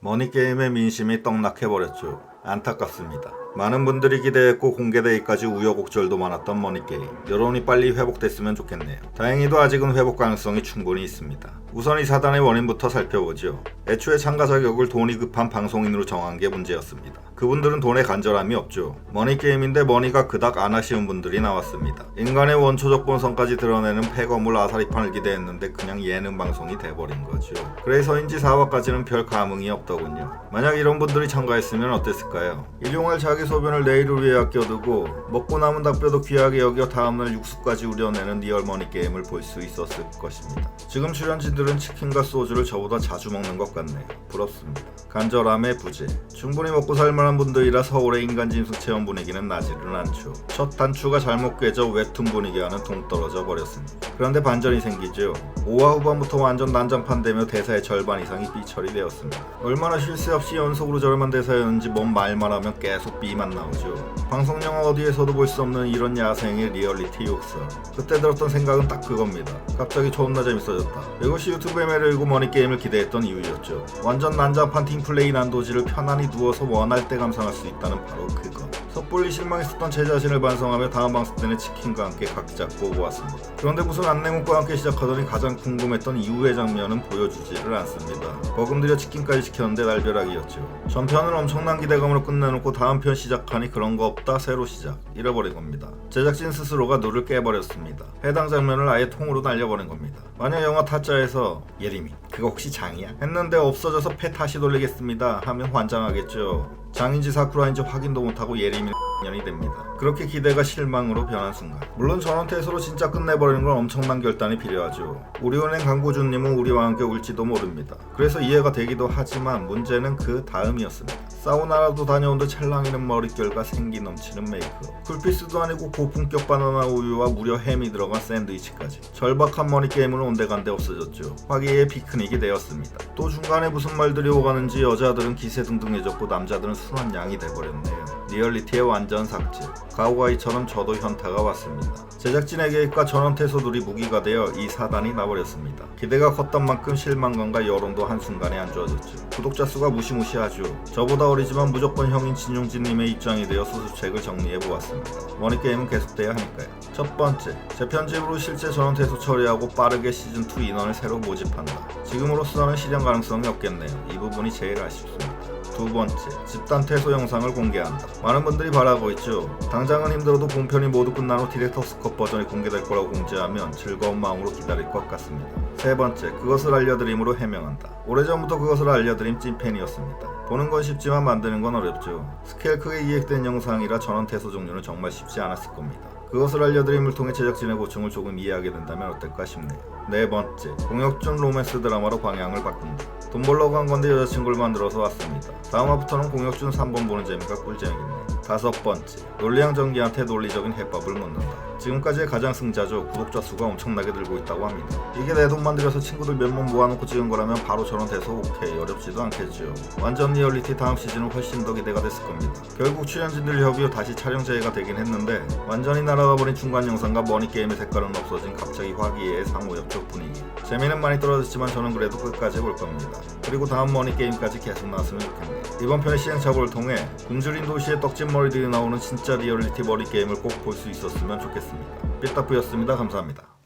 머니게임의 민심이 떡락해버렸죠. 안타깝습니다. 많은 분들이 기대했고 공개되기까지 우여곡절도 많았던 머니게임. 여론이 빨리 회복됐으면 좋겠네요. 다행히도 아직은 회복 가능성이 충분히 있습니다. 우선 이 사단의 원인부터 살펴보죠. 애초에 참가 자격을 돈이 급한 방송인으로 정한 게 문제였습니다. 그분들은 돈에 간절함이 없죠. 머니게임인데 머니가 그닥 안 하시는 분들이 나왔습니다. 인간의 원초적 본성까지 드러내는 폐거물 아사리판을 기대했는데 그냥 예능 방송이 돼버린 거죠. 그래서인지 4화까지는 별 감흥이 없더군요. 만약 이런 분들이 참가했으면 어땠을까요? 일용할 자기 소변을 내일을 위해 아껴두고 먹고 남은 닭뼈도 귀하게 여겨 다음날 육수까지 우려내는 리얼 머니 게임을 볼 수 있었을 것입니다. 지금 출연진들은 치킨과 소주를 저보다 자주 먹는 것 같네요. 부럽습니다. 간절함의 부재. 충분히 먹고 살 만한 분들이라 서울의 인간 짐승 체험 분위기는 나지는 않죠. 첫 단추가 잘못 꿰져 웹툰 분위기와는 동떨어져 버렸습니다. 그런데 반전이 생기죠. 5화 후반부터 완전 난장판 되며 대사의 절반 이상이 삐처리 되었습니다. 얼마나 쉴 새 없이 연속으로 저렴한 대사였는지 뭔 말만 하면 계속 삐만 나오죠. 방송 영화 어디에서도 볼 수 없는 이런 야생의 리얼리티 욕설. 그때 들었던 생각은 딱 그겁니다. 갑자기 존나 재밌어졌다. 이것이 유튜브에 매료이고 머니 게임을 기대했던 이유였죠. 완전 난장판 팀플레이 난도지를 편안히 누워서 원할 때 감상할 수 있다는 바로 그거. 섣불리 실망했었던 제 자신을 반성하며 다음 방송 때는 치킨과 함께 각자 꼬보았습니다. 그런데 무슨 안내문과 함께 시작하더니 가장 궁금했던 이후의 장면은 보여주지를 않습니다. 버금들여 치킨까지 시켰는데 날벼락이었죠. 전편은 엄청난 기대감으로 끝내놓고 다음 편 시작하니 그런 거 없다 새로 시작 잃어버린 겁니다. 제작진 스스로가 누를 깨버렸습니다. 해당 장면을 아예 통으로 날려버린 겁니다. 만약 영화 타짜에서 예림이 그거 혹시 장이야? 했는데 없어져서 패 다시 돌리겠습니다 하면 환장하겠죠. 장인지 사쿠라인지 확인도 못하고 예림이 년이 됩니다. 그렇게 기대가 실망으로 변한 순간. 물론 전원태수로 진짜 끝내버리는 건 엄청난 결단이 필요하죠. 우리은행 광고주님은 우리와 함께 울지도 모릅니다. 그래서 이해가 되기도 하지만 문제는 그 다음이었습니다. 사우나라도 다녀온 듯 찰랑이는 머릿결과 생기 넘치는 메이크업. 쿨피스도 아니고 고품격 바나나 우유와 무려 햄이 들어간 샌드위치까지. 절박한 머니게임은 온데간데 없어졌죠. 화기애애 피크닉이 되었습니다. 또 중간에 무슨 말들이 오가는지 여자들은 기세등등해졌고 남자들은 순한 양이 돼버렸네요. 리얼리티의 완전 삭제. 가오가이처럼 저도 현타가 왔습니다. 제작진의 계획과 전원태소들이 무기가 되어 이 사단이 나버렸습니다. 기대가 컸던 만큼 실망감과 여론도 한순간에 안 좋아졌죠. 구독자 수가 무시무시하죠. 저보다 어리지만 무조건 형인 진용진님의 입장이 되어 수습책을 정리해 보았습니다. 머니게임은 계속돼야 하니까요. 첫 번째, 재편집으로 실제 전원태소 처리하고 빠르게 시즌2 인원을 새로 모집한다. 지금으로서는 실현 가능성이 없겠네요. 이 부분이 제일 아쉽습니다. 두 번째, 집단 퇴소 영상을 공개한다. 많은 분들이 바라고 있죠. 당장은 힘들어도 본편이 모두 끝난 후 디렉터스 컷 버전이 공개될 거라고 공지하면 즐거운 마음으로 기다릴 것 같습니다. 세 번째, 그것을 알려드림으로 해명한다. 오래전부터 그것을 알려드림 찐팬이었습니다. 보는 건 쉽지만 만드는 건 어렵죠. 스케일 크게 기획된 영상이라 전원 퇴소 종류는 정말 쉽지 않았을 겁니다. 그것을 알려드림을 통해 제작진의 고충을 조금 이해하게 된다면 어떨까 싶네요. 네 번째, 공혁준 로맨스 드라마로 방향을 바꾼다. 돈 벌려고 한 건데 여자친구를 만들어서 왔습니다. 다음 화부터는 공혁준 3번 보는 재미가 꿀잼이겠네요. 다섯 번째, 논리양 전기한테 논리적인 해법을 묻는다. 지금까지의 가장 승자죠. 구독자 수가 엄청나게 늘고 있다고 합니다. 이게 내 돈 만 들여서 친구들 몇번 모아놓고 찍은 거라면 바로 저런 돼서 오케이 어렵지도 않겠죠. 완전 리얼리티 다음 시즌은 훨씬 더 기대가 됐을 겁니다. 결국 출연진들 협의로 다시 촬영 재개가 되긴 했는데 완전히 날아가 버린 중간 영상과 머니 게임의 색깔은 없어진 갑자기 화기애애 상호협조 분위기. 재미는 많이 떨어졌지만 저는 그래도 끝까지 볼 겁니다. 그리고 다음 머니 게임까지 계속 나왔으면 좋겠네요. 이번 편의 시행착오를 통해 굶주린 도시의 떡진 머리들이 나오는 진짜 리얼리티 머리 게임을 꼭 볼 수 있었으면 좋 겠습니다. 삐딱부였습니다. 감사합니다.